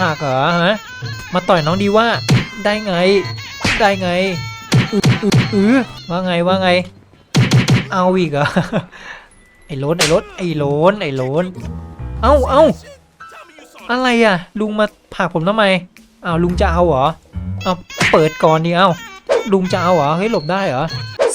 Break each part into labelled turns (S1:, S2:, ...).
S1: หักเหรอฮะมาต่อยน้องดีว่าได้ไง ได้ไงอืออืออือว่าไงว่าไง เอาอีกเหรอไอ้โล้นไอ้โล้นไอ้โล้นไอ้โล้นเอ้าเอ้าอะไรอะ ลุงมาผักผมทำไมอ้าวลุงจะเอาเหรอเอาเปิดก่อนดิเอ้าลุงจะเอาเหรอเฮ้ยหลบได้เหรอ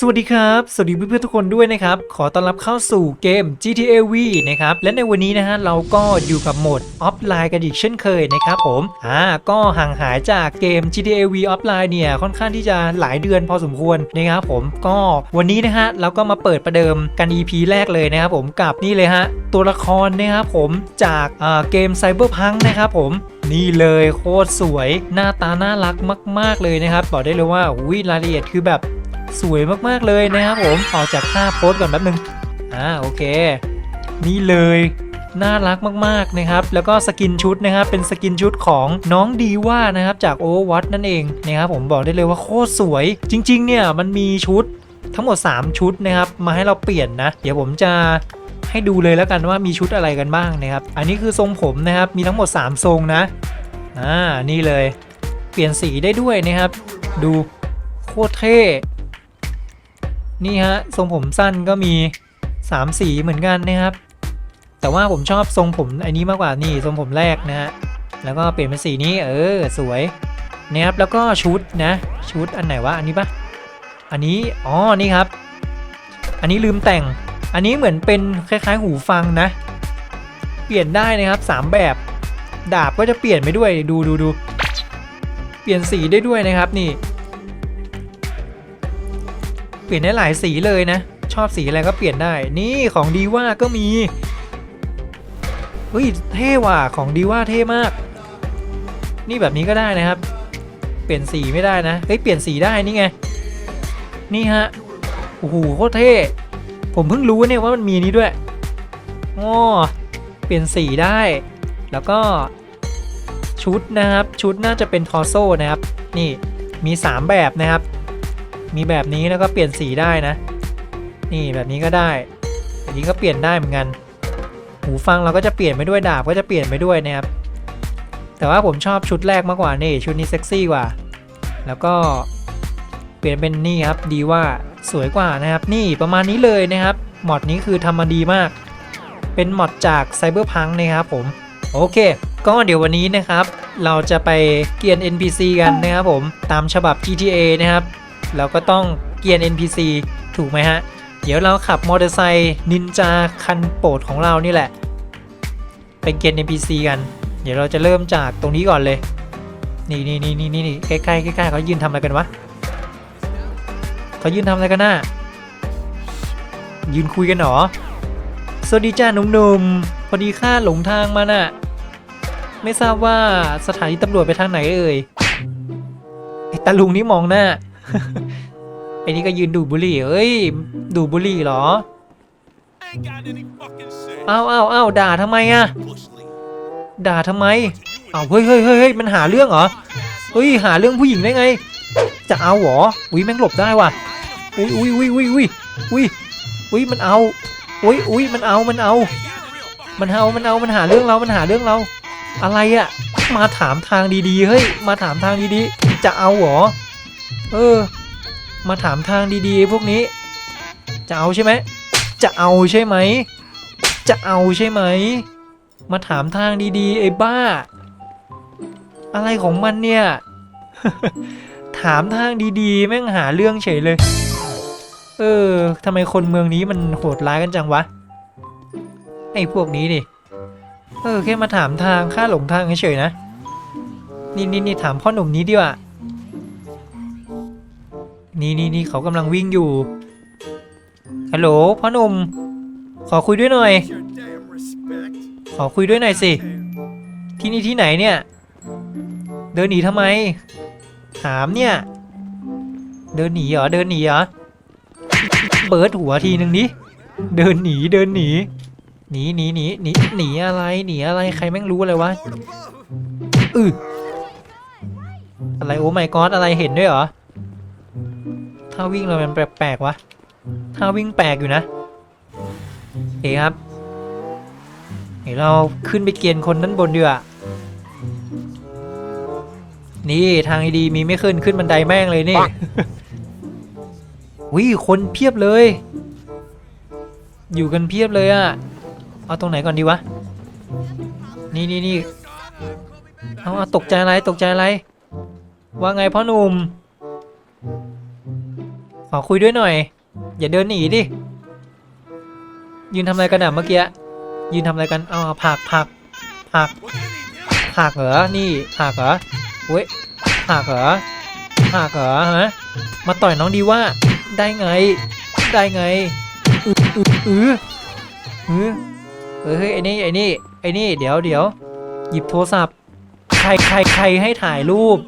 S1: สวัสดีครับ สวัสดีเพื่อนๆทุกคนด้วยนะครับ ขอต้อนรับเข้าสู่เกม GTA V นะครับ และในวันนี้นะฮะเราก็อยู่กับโหมดออฟไลน์กันอีกเช่นเคยนะครับผม อ่า ก็ห่างหายจากเกม GTA V ออฟไลน์เนี่ยค่อนข้างที่จะหลายเดือนพอสมควรนะครับผม ก็วันนี้นะฮะเราก็มาเปิดประเดิมกัน EP แรกเลยนะครับผมกับนี่เลยฮะตัวละครนะครับผมจากอ่าเกม Cyberpunk นะครับผมนี่เลยโคตรสวยหน้าตาน่ารักมาก ๆ เลยนะครับ บอกได้เลยว่าอุ้ยรายละเอียดคือแบบ สวยมากๆเลยนะครับผมออกจากภาพโพสก่อนแป๊บนึงอ่าโอเค นี่เลยน่ารักมากๆนะครับ แล้วก็สกินชุดนะครับ เป็นสกินชุดของน้องดีว่านะครับ จาก Overwatch นั่นเองนะครับผมบอกได้เลยว่าโคตรสวย จริง ๆ เนี่ยมันมีชุดทั้งหมด 3 ชุดนะครับ มาให้เราเปลี่ยนนะ เดี๋ยวผมจะให้ดูเลยแล้วกันว่ามีชุดอะไรกันบ้างนะครับ อันนี้คือทรงผมนะครับ มีทั้งหมด 3 ทรงนะ อ่า นี่เลย เปลี่ยนสีได้ด้วยนะครับ ดูโคตรเท่ นี่ฮะทรงผมสั้นก็มี 3 สีเหมือนกันนะครับ แต่ว่าผมชอบทรงผมอันนี้มากกว่านี่ทรงผมแรกนะฮะแล้วก็เปลี่ยนเป็นสีนี้เออสวยนะครับแล้วก็ชุดนะ ชุดอันไหนวะอันนี้ปะอันนี้อ๋อนี่ครับ อันนี้ลืมแต่ง อันนี้เหมือนเป็นคล้ายๆหูฟังนะ เปลี่ยนได้นะครับ 3 แบบ ดาบก็จะเปลี่ยนไปด้วยดูดูดูเปลี่ยนสีได้ด้วยนะครับนี่ เปลี่ยนได้หลายสีเลยนะ ชอบสีอะไรก็เปลี่ยนได้ นี่ของดีว่าก็มีเฮ้ยเท่ว่ะของดีว่าเท่มาก นี่แบบนี้ก็ได้นะครับ เปลี่ยนสีไม่ได้นะเฮ้ยเปลี่ยนสีได้นี่ไงนี่ฮะโอ้โหโคตรเท่ผมเพิ่งรู้เนี่ยว่ามันมีนี้ด้วยอ๋อเปลี่ยนสีได้ แล้วก็ชุดนะครับ ชุดน่าจะเป็นทอร์โซนะครับ นี่มี 3 แบบนะครับ มีแบบนี้แล้วก็เปลี่ยนสีได้นะ นี่แบบนี้ก็ได้อันนี้ก็เปลี่ยนได้เหมือนกัน หูฟังเราก็จะเปลี่ยนไปด้วยดาบก็จะเปลี่ยนไปด้วยนะครับ แต่ว่าผมชอบชุดแรกมากกว่านี่ชุดนี้เซ็กซี่กว่า แล้วก็เปลี่ยนเป็นนี่ครับดีว่าสวยกว่านะครับ นี่ประมาณนี้เลยนะครับ มอดนี้คือทำมาดีมาก เป็นมอดจาก Cyberpunk นะครับผมโอเค ก็เดี๋ยววันนี้นะครับ เราจะไปเกียน NPC กันนะครับผม ตามฉบับ GTA นะครับ เราก็ต้องเกียน NPC ถูกไหมฮะ เดี๋ยวเราขับมอเตอร์ไซค์นินจาคันโปรดของเรานี่แหละไปเกียน NPC กัน เดี๋ยวเราจะเริ่มจากตรงนี้ก่อนเลย นี่นี่นี่นี่นี่ใกล้ใกล้ใกล้ๆเขายืนทำอะไรกันวะเขายืนทำอะไรกันน่ะยืนคุยกันเหรอ สวัสดีจ้าหนุ่มๆ พอดีข้าหลงทางมาน่ะ ไม่ทราบว่าสถานีตำรวจไปทางไหนเอ่ยไอ้ตาลุงนี่มองหน้า ไอ้นี่ก็ยืนดูดบุหรี่เอ้ย ดูดบุหรี่เหรอ
S2: ain't got any fucking sense.
S1: อ้าวอ้าวอ้าด่าทำไมอะด่าทำไมเอ้าเฮ้ยเฮ้ยเฮ้ยมันหาเรื่องเหรอเฮ้ยหาเรื่องผู้หญิงได้ไง จะเอาเหรออุ้ยแม่งหลบได้ว่ะอุ้ยอุ้ยอุ้ยอุ้ยอุ้ยอุ้ยอุ้ยมันเอาอุ้ยอุ้ยมันเอามันเอา มันเอามันเอามันหาเรื่องเรามันหาเรื่องเรา อะไรอะมาถามทางดีๆเฮ้ยมาถามทางดีๆจะเอาเหรอ เออ มาถามทางดีๆ พวกนี้ จะเอาใช่ไหม จะเอาใช่ไหม จะเอาใช่ไหม มาถามทางดีๆไอ้บ้า อะไรของมันเนี่ย ถามทางดีๆ แม่งหาเรื่องเฉยเลย เออทำไมคนเมืองนี้มันโหดร้ายกันจังวะ ไอ้พวกนี้ดิ เออแค่มาถามทางค่าหลงทางเฉยๆนะ นี่นี่นี่ถามพ่อหนุ่มนี้ดีกว่า นี่นี่นี่เขากำลังวิ่งอยู่ฮัลโหลพ่อหนุ่มขอคุยด้วยหน่อย ขอคุยด้วยหน่อยสิ ที่นี่ที่ไหนเนี่ย เดินหนีทำไม ถามเนี่ย เดินหนีเหรอ เดินหนีเหรอเปิดหัวทีหนึ่งดิ เดินหนี เดินหนี หนีหนีหนีหนีหนีอะไร หนีอะไร ใครแม่งรู้อะไรวะอืออะไรโอ้ไม่กอดอะไรเห็นด้วยเหรอ ถ้าวิ่งเรามันแปลกๆวะถ้าวิ่งแปลกอยู่นะเฮ้ครับเดี๋ยวเราขึ้นไปเกียนคนนั้นบนดีกว่านี่ทางดีๆมีไม่ขึ้นขึ้นบันไดแม่งเลยนี่วิคนเพียบเลย อยู่กันเพียบเลยอะเอาตรงไหนก่อนดีวะ นี่นี่นี่เอาเอาตกใจอะไรตกใจอะไร ว่าไงพ่อหนุ่มข อคุยด้วยหน่อย อย่าเดินหนีดิ ยืนทำอะไรกันอะเมื่อกี้ ยืนทำอะไรกันอ๋อผักผักผักผักเหรอ นี่ผักเหรอเว้ยผักเหรอผักเหรอฮะ มาต่อยน้องดีว่า ได้ไง ได้ไงอืออืออืออือเออเฮ้ยไอ้นี่ไอ้นี่ไอ้นี่เดี๋ยวเดี๋ยวหยิบโทรศัพท์ ใครใครใครให้ถ่ายรูป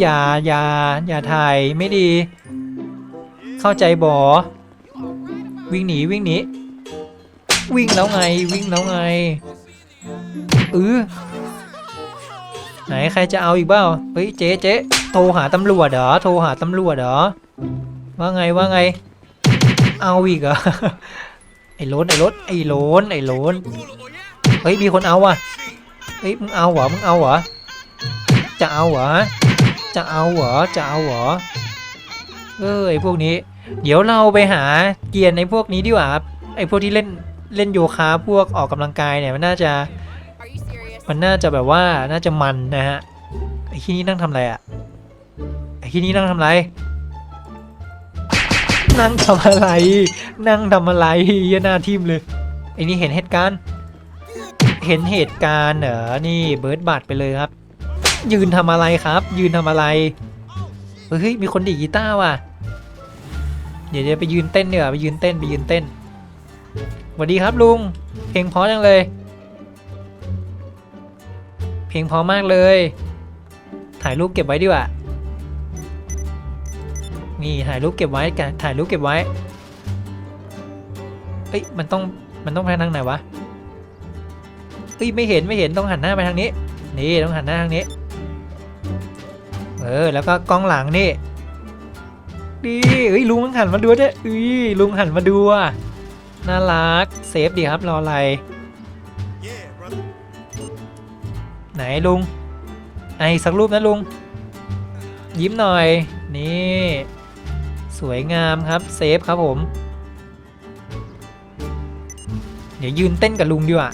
S1: อย่าอย่าอย่าถ่ายไม่ดี เข้าใจบอวิ่งหนีวิ่งหนีวิ่งแล้วไงวิ่งแล้วไงเออไหนใครจะเอาอีกเปล่าเฮ้ยเจ๊เจ๊โทรหาตำรวจเหรอโทรหาตำรวจเหรอว่าไงว่าไง เอาอีกเหรอไอ้ล้นไอ้ล้นไอ้ล้นไอ้ล้นเฮ้ยมีคนเอาว่ะเฮ้ยมึงเอาเหรอมึงเอาเหรอจะเอาเหรอจะเอาเหรอจะเอาเหรอเอ้ยพวกนี้ เดี๋ยวเราไปหาเกียร์ในพวกนี้ดีกว่าครับไอ้พวกที่เล่นเล่นโยคะพวกออกกำลังกายเนี่ยมันน่าจะมันน่าจะแบบว่าน่าจะมันนะฮะไอ้ที่นี่นั่งทำอะไรอะไอ้ที่นี่นั่งทำอะไร นั่งทำอะไร นั่งทำอะไรเหี้ยหน้าทิมเลยไอ้นี่เห็นเหตุการณ์ เห็นเหตุการณ์เหรอนี่เบิร์ดบัตรไปเลยครับ ยืนทำอะไรครับ ยืนทำอะไรเฮ้ยมีคนดีกีตาร์ว่ะ เดี๋ยวจะไปยืนเต้นเนีกว่ยไปยืนเต้นไปยืนเต้นสวัสดีครับลุง เพลงเพราะจังเลย เพลงเพราะมากเลย ถ่ายรูปเก็บไว้ดีกว่า นี่ถ่ายรูปเก็บไว้กันถ่ายรูปเก็บไว้ เอ้ยมันต้องมันต้องไปทางไหนวะเอ้ยไม่เห็นไม่เห็นต้องหันหน้าไปทางนี้ นี่ต้องหันหน้าทางนี้ เออแล้วก็กล้องหลังนี่ ดีเอ้ยลุงหันมาดูด้วยเอ้ยลุงหันมาดูอะน่ารักเซฟดีครับรออะไร
S2: Yeah,
S1: ไหนลุงไอสักรูปนะลุง ยิ้มหน่อย นี่ สวยงามครับเซฟครับผม เดี๋ยวยืนเต้นกับลุงดีกว่า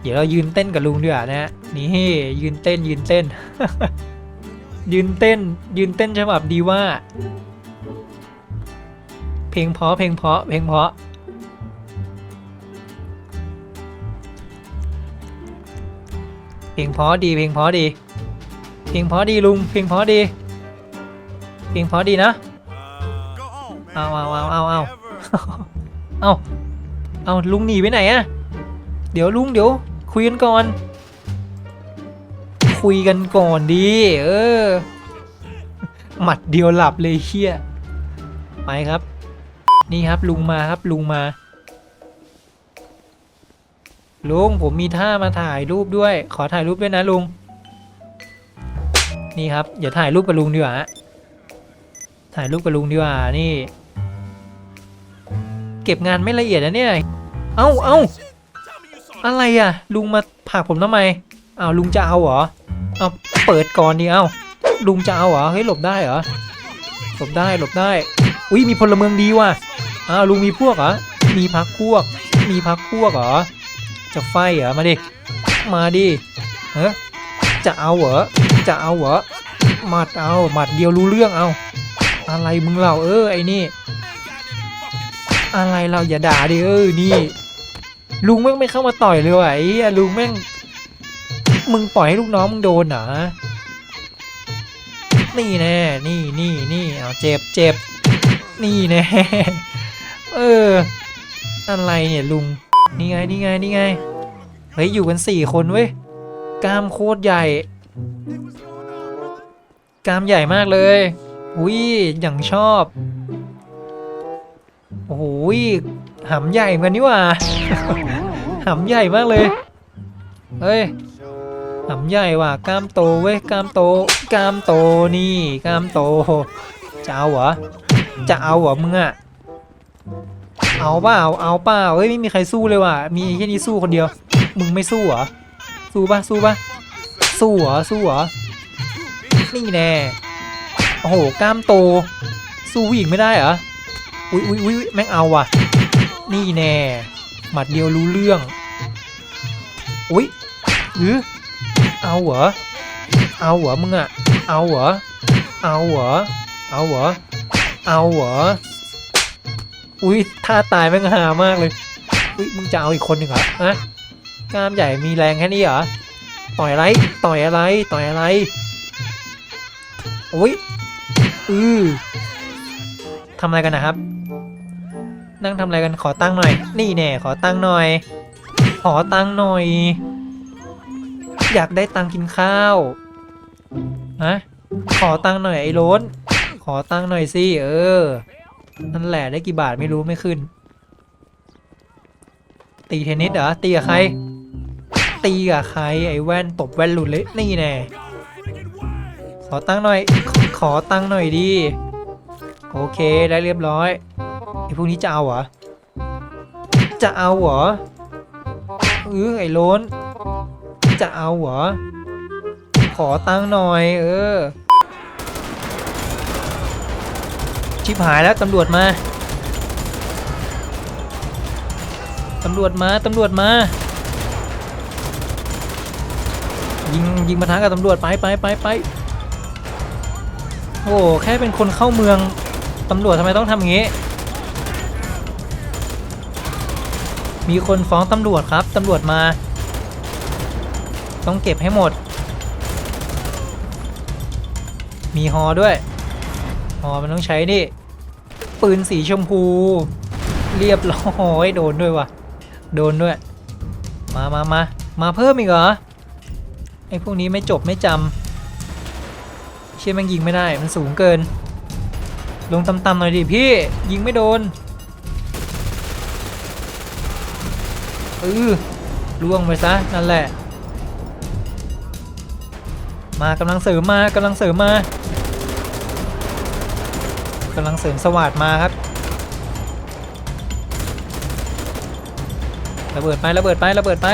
S1: เดี๋ยวเรายืนเต้นกับลุงดีกว่านะฮะนี่ยืนเต้นยืนเต้น ยืนเต้น ยืนเต้นฉบับดีว่า เพลงเพราะเพลงเพราะเพลงเพราะเพลงเพราะดีเพลงเพราะดีเพลงเพราะดีลุงเพลงเพราะดีเพลงเพราะดีนะ
S2: Uh, go on, man.
S1: Ow, ow, ow, ow, ow.
S2: Whatever.
S1: เอาเอาลุงหนีไปไหนอะเดี๋ยวลุงเดี๋ยว คุยกันก่อน คุยกันก่อนดีเออหมัดเดียวหลับเลยเฮียไปครับ นี่ครับลุงมาครับลุงมา ลุงผมมีท่ามาถ่ายรูปด้วย ขอถ่ายรูปด้วยนะลุง นี่ครับเดี๋ยวถ่ายรูปกับลุงดีกว่าถ่ายรูปกับลุงดีกว่านี่ เก็บงานไม่ละเอียดนะเนี่ย เอ้าเอ้าอะไรอะ ลุงมาผักผมทำไมอ้าวลุงจะเอาเหรอเอาเปิดก่อนดิเอ้าลุงจะเอาเหรอเฮ้ยหลบได้เหรอหลบได้หลบได้ อุ้ยมีพลเมืองดีว่ะ อ้าวลุงมีพวกเหรอ มีพักพวก มีพักพวกเหรอ จะไฟเหรอ มาดิ มาดิเฮ้จะเอาเหรอ จะเอาเหรอหมัดเอาหมัดเดียวรู้เรื่องเอา อะไรมึงเล่าเออไอ้นี่ อะไรเราอย่าด่าดิเออนี่ ลุงแม่งไม่เข้ามาต่อยเลยว่ะไอ้ลุงแม่ง มึงปล่อยให้ลูกน้องมึงโดนเหรอนี่แน่ นี่นี่นี่เอาเจ็บเจ็บนี่แน่ เออ อะไรเนี่ยลุง นี่ไงนี่ไงนี่ไง เฮ้ย อยู่กันสี่คนเว้ย กล้ามโคตรใหญ่ กล้ามใหญ่มากเลยอุ้ยอย่างชอบ โอ้โหยหำใหญ่เหมือนกันนี่ว่าหำใหญ่มากเลย เฮ้ยหำใหญ่ว่ะกล้ามโตเว้ยกล้ามโตกล้ามโตนี่กล้ามโตจะเอาเหรอจะเอาเหรอมึงอะ เอาเปล่าเอาเปล่าเฮ้ยไม่มีใครสู้เลยว่ะมีแค่นี้สู้คนเดียว มึงไม่สู้เหรอสู้ปะสู้ปะสู้เหรอสู้เหรอนี่แน่โอ้โหกล้ามโต สู้ผู้หญิงไม่ได้เหรออุ้ยอุ้ยอุ้ยแม่งเอาว่ะ นี่แน่หมัดเดียวรู้เรื่องอุ้ยหรือเอาเหรอเอาเหรอมึงอะเอาเหรอเอาเหรอเอาเหรอเอาเหรอ อุ้ยท่าตายแม่งหามากเลยอุ้ยมึงจะเอาอีกคนหนึ่งเหรอะกล้ามใหญ่มีแรงแค่นี้เหรอต่อยอะไรต่อยอะไรต่อยอะไรอุ้ยอือทำอะไรกันนะครับ นั่งทำอะไรกันขอตั้งค์หน่อย นี่แน่ขอตั้งค์หน่อย ขอตั้งค์หน่อย อยากได้ตังค์กินข้าวฮะขอตังค์หน่อยไอ้ล้นขอตังค์หน่อยสิเออ นั่นแหละได้กี่บาทไม่รู้ไม่ขึ้น ตีเทนนิสเหรอตีกับใคร ตีกับใครไอ้แว่นตบแว่นหลุดเลยนี่แน่ขอตังค์หน่อยขอขอตังค์หน่อยดิโอเคได้เรียบร้อยไอ้พวกนี้จะเอาเหรอจะเอาเหรอเออไอ้ล้นจะเอาเหรอขอตังค์หน่อย เออ ชิบหายแล้วตำรวจมา ตำรวจมา ตำรวจมา ยิงยิงมาทางกับตำรวจไปไปไปไปโอ้โหแค่เป็นคนเข้าเมือง ตำรวจทำไมต้องทำอย่างนี้ มีคนฟ้องตำรวจครับ ตำรวจมา ต้องเก็บให้หมด มีฮอด้วย ฮอมันต้องใช้นี่ ปืนสีชมพู เรียบร้อยโดนด้วยว่ะ โดนด้วย มามามามาเพิ่มอีกเหรอ ไอ้พวกนี้ไม่จบไม่จำ เชี่ยม่งยิงไม่ได้ มันสูงเกิน ลงต่ำๆหน่อยดิพี่ ยิงไม่โดนเออล่วงไปซะ นั่นแหละ มากำลังเสริมมากำลังเสริมมา กำลังเสริมสวัสดมาครับ ระเบิดไประเบิดไประเบิดไป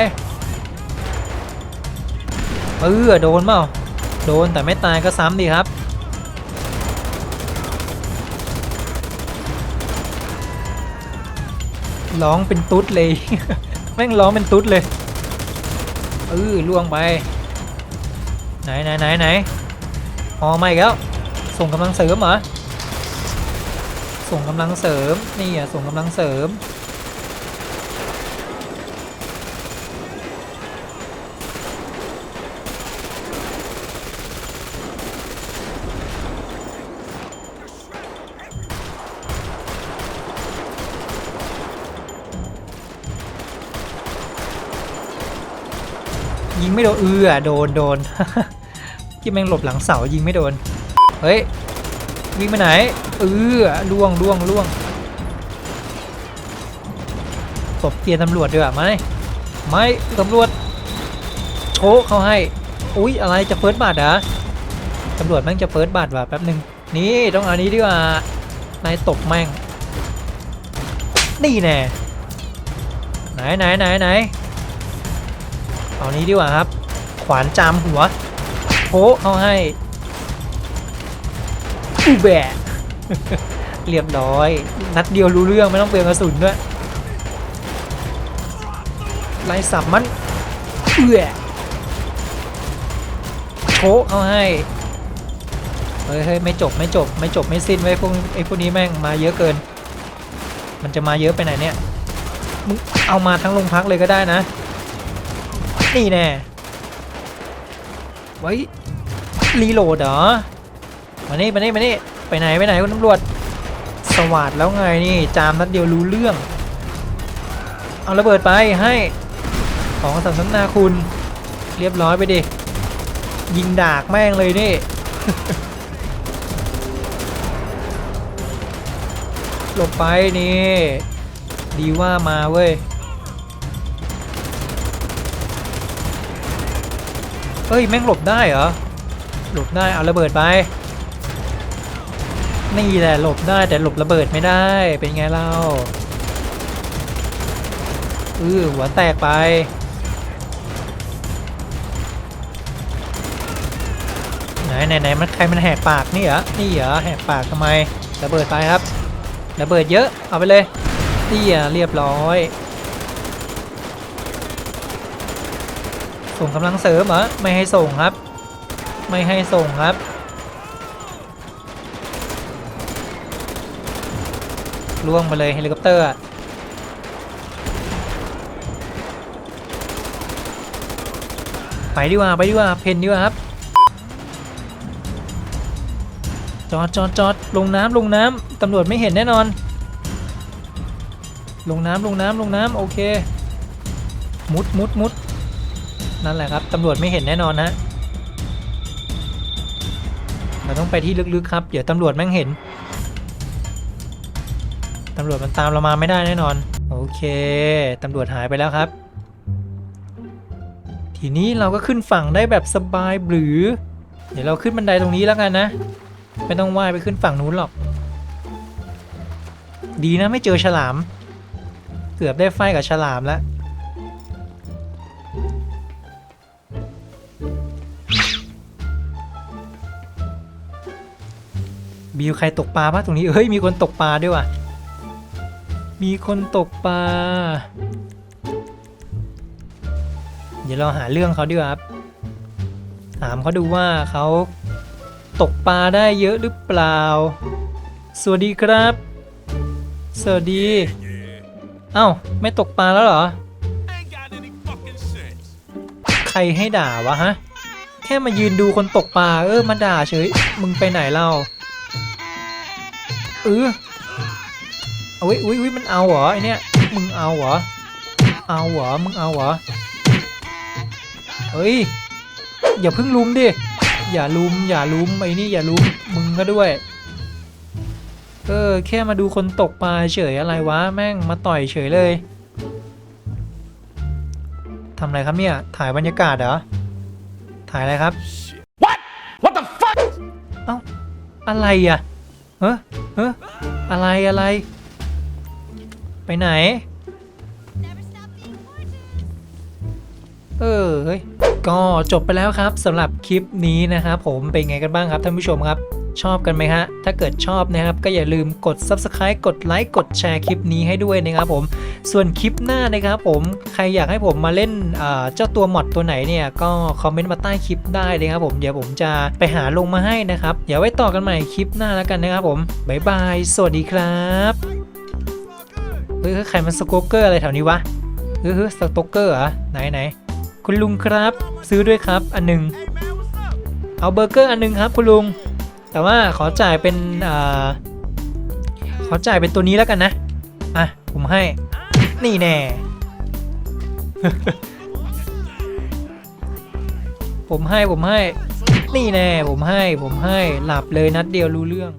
S1: เออโดนเปล่า โดนแต่ไม่ตายก็ซ้ำดีครับ ร้องเป็นตุ๊ดเลย แม่งร้องเป็นตุ๊ดเลย เออล่วงไป ไหนไหนไหนไหนฮอมาอีกแล้ว ส่งกำลังเสริมเหรอ ส่งกำลังเสริมนี่อะส่งกำลังเสริม ยิงไม่โดนเอือโดนโดนที่แม่งหลบหลังเสายิงไม่โดน เฮ้ย วิ่งไปไหนเออล่วงล่วงล่วงตบเกียร์ตำรวจด้วยไหมไม่ตำรวจโชเขาให้ อุ๊ย อะไรจะเฟิร์สบัตรเหรอตำรวจแม่งจะเฟิร์สบัตรว่ะแป๊บหนึ่งนี่ต้องเอานี้ดีกว่านายตบแม่ง นี่แน่ไหนไหนไหนไหนเอานี้ดีกว่าครับ ขวานจามหัวโผเขาให้ อูแบะเรียบร้อย นัดเดียวรู้เรื่องไม่ต้องเปลืองกระสุนด้วยไล่สับมันเอื้อโชกเขาให้เฮ้ยเฮ้ยไม่จบไม่จบ ไม่จบไม่สิ้นไว้พวกไอ้พวกนี้แม่งมาเยอะเกิน มันจะมาเยอะไปไหนเนี่ยมึงเอามาทั้งโรงพักเลยก็ได้นะ นี่แน่ไว้รีโหลดเหรอ มานี่มานี่มานี่ไปไหนไปไหนคุณตำรวจสวัสดแล้วไงนี่จามนัดเดียวรู้เรื่อง เอาระเบิดไปให้ของสัมสนาคุณ เรียบร้อยไปดิยิงดากแม่งเลยนี่หลบไปนี่ ดีว่ามาเว้ยเฮ้ยแม่งหลบได้เหรอหลบได้เอาระเบิดไป นี่แหละหลบได้แต่หลบระเบิดไม่ได้เป็นไงเล่าเออหัวแตกไป ไหนไหนไหนมันใครมันแหกปากนี่เหรอนี่เหรอแหกปากทำไมระเบิดไปครับระเบิดเยอะเอาไปเลยนี่เรียบร้อย ส่งกำลังเสริมเหรอไม่ให้ส่งครับ ไม่ให้ส่งครับ ล่วงมาเลยเฮลิคอปเตอร์ไปดีกว่าไปดีกว่าเพนดีกว่าครับ จอดจอดจอดลงน้ำลงน้ำตำรวจไม่เห็นแน่นอน ลงน้ำลงน้ำลงน้ำโอเค มุดมุดมุดนั่นแหละครับตำรวจไม่เห็นแน่นอนนะเราต้องไปที่ลึกๆครับ เดี๋ยวตำรวจแม่งเห็น รวจมันตามเรามาไม่ได้แน่นอน โอเคตำรวจหายไปแล้วครับ ทีนี้เราก็ขึ้นฝั่งได้แบบสบายหรือ เดี๋ยวเราขึ้นบันไดตรงนี้แล้วกันนะ ไม่ต้องว่ายไปขึ้นฝั่งนู้นหรอก ดีนะไม่เจอฉลาม เกือบได้ไฟกับฉลามแล้วบิวใครตกปลาปะตรงนี้เฮ้ยมีคนตกปลาด้วยว่ะ มีคนตกปลา เดี๋ยวเราหาเรื่องเขาดีกว่าครับ ถามเขาดูว่าเขาตกปลาได้เยอะหรือเปล่า สวัสดีครับ สวัสดี เอ้า ไม่ตกปลาแล้วเหรอ ใครให้ด่าวะฮะ แค่มายืนดูคนตกปลาเออมาด่าเฉย มึงไปไหนเล่าเออเอาอุ้ยอุ้ยอุ้ยมันเอาเหรอไอเนี้ยมึงเอาเหรอเอาเหรอมึงเอาเหรอเฮ้ยอย่าเพิ่งลุมดิอย่าลุมอย่าลุมไอ้นี่อย่าลุมมึงก็ด้วยเออแค่มาดูคนตกปลาเฉยอะไรวะแม่งมาต่อยเฉยเลยทำอะไรครับเนี่ยถ่ายบรรยากาศเหรอถ่ายอะไรครับ What What the fuck เอ้าอะไรอะเฮ้อเฮ้ออะไรอะไร ไปไหน เออเฮ้ยก็จบไปแล้วครับสำหรับคลิปนี้นะครับผมเป็นไงกันบ้างครับท่านผู้ชมครับ ชอบกันไหมฮะ ถ้าเกิดชอบนะครับ ก็อย่าลืมกด subscribe กดไลค์กดแชร์คลิปนี้ให้ด้วยนะครับผมส่วนคลิปหน้านะครับผมใครอยากให้ผมมาเล่นเจ้าตัวมอดตัวไหนเนี่ยก็คอมเมนต์มาใต้คลิปได้เลยครับผมเดี๋ยวผมจะไปหาลงมาให้นะครับเดี๋ยวไว้ต่อกันใหม่คลิปหน้าแล้วกันนะครับผมบ๊ายบายสวัสดีครับ เฮ้ยใครมันสโกเกอร์อะไรแถวนี้วะเฮ้ยเฮ้ยสโตเกอร์เหรอไหนไหนคุณลุงครับ ซื้อด้วยครับอันหนึ่งเอาเบอร์เกอร์อันหนึงครับคุณลุง แต่ว่าขอจ่ายเป็นอ่าขอจ่ายเป็นตัวนี้แล้วกันนะ อะ ผมให้ นี่แน่ ผมให้ผมให้ นี่แน่ ผมให้ผมให้หลับเลยนัดเดียวรู้เรื่อง